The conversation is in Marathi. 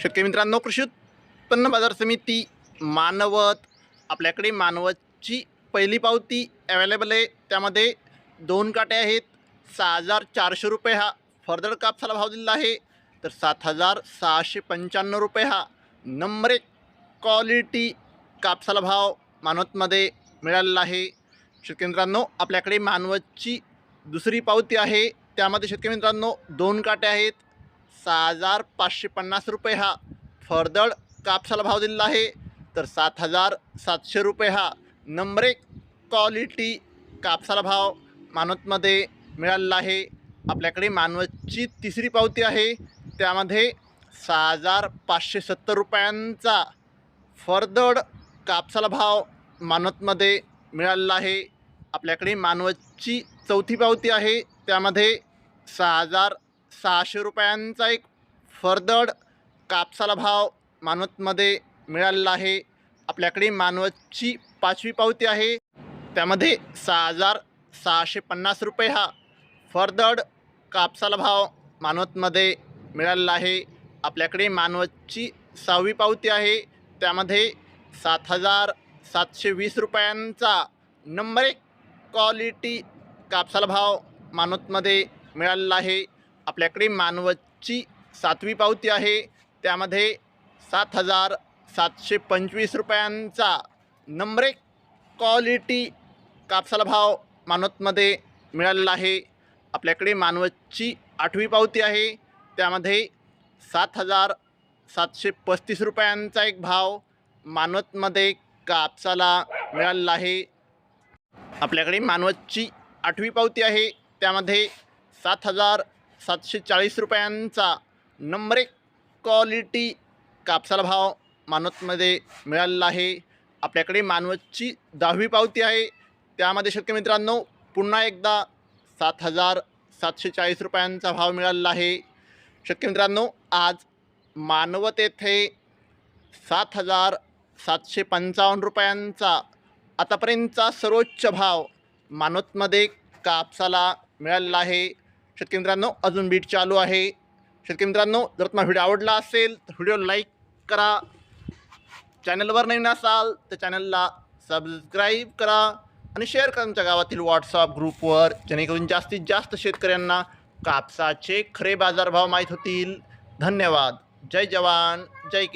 शेतकरी मित्रांनो कृषी उत्पन्न बाजार समिती मानवत आपल्याकडे मानवतची पहिली पावती अवेलेबल आहे. त्यामध्ये दोन काटे आहेत. सहा हजार चारशे रुपये हा फर्दर कापसाला भाव दिलेला आहे. तर सात हजार सहाशे पंच्याण्णव रुपये हा नंबर एक क्वालिटी कापसाला भाव मानवतमध्ये मिळालेला आहे. शेतकरी मित्रांनो आपल्याकडे मानवतची दुसरी पावती आहे. त्यामध्ये शेतकरी मित्रांनो दोन काटे आहेत. सहा हजार पाचशे पन्नास रुपये हा. फरदड कापसाला भाव दिलेला आहे तर सात हजार सातशे रुपये हा. नंबर एक क्वालिटी कापसाला भाव मानवतमध्ये मिळालेला आहे. आपल्याकडे मानवतची तिसरी पावती आहे. त्यामध्ये सहा हजार पाचशे सत्तर रुपयांचा फरदड कापसाला भाव मानवतमध्ये मिळालेला आहे. आपल्याकडे मानवतची चौथी पावती आहे. त्यामध्ये सहा हजार सहाशे रुपयांचा एक फरदड कापसाला भाव मानवतमध्ये मिळालेला आहे. आपल्याकडे मानवतची पाचवी पावती आहे. त्यामध्ये सहा हजार सहाशे पन्नास रुपये हा फरदड कापसाला भाव मानवतमध्ये मिळालेला आहे. आपल्याकडे मानवतची सहावी पावती आहे. त्यामध्ये सात हजार सातशे वीस रुपयांचा नंबर एक क्वालिटी कापसाला भाव मानवतमध्ये मिळालेला आहे. आपल्याकडे मानवतची सातवी पावती आहे. त्यामध्ये सात हजार सातशे पंचवीस रुपयांचा नंबरे क्वालिटी कापसाला भाव मानवतमध्ये मिळालेला आहे. आपल्याकडे मानवतची आठवी पावती आहे. त्यामध्ये सात हजार सातशे पस्तीस रुपयांचा एक भाव मानवतमध्ये कापसाला मिळालेला आहे. आपल्याकडे मानवतची आठवी पावती आहे. त्यामध्ये सात हजार सातशे चाळीस रुपयांचा नंबर एक क्वालिटी कापसाला भाव मानवतमध्ये मिळालेला आहे. आपल्याकडे मानवतची दहावी पावती आहे. त्यामध्ये शेतकरी मित्रांनो पुन्हा एकदा सात हजार सातशे चाळीस रुपयांचा भाव मिळालेला आहे. शेतकरी मित्रांनो आज मानवत येथे सात हजार सातशे पंचावन्न रुपयांचा आतापर्यंतचा सर्वोच्च भाव मानवतमध्ये कापसाला मिळालेला आहे. शेतकरी मित्रांनो अजून बीट चालू आहे. शेतकरी मित्रांनो जर तुम्हाला व्हिडिओ आवडला असेल तर व्हिडिओ लाईक करा. चॅनलवर नवीन असाल तर चॅनलला सबस्क्राईब करा आणि शेअर करा तुमच्या गावातील व्हॉट्सअप ग्रुपवर जेणेकरून जास्तीत जास्त शेतकऱ्यांना कापसाचे खरे बाजारभाव माहीत होतील. धन्यवाद. जय जवान जय किसान.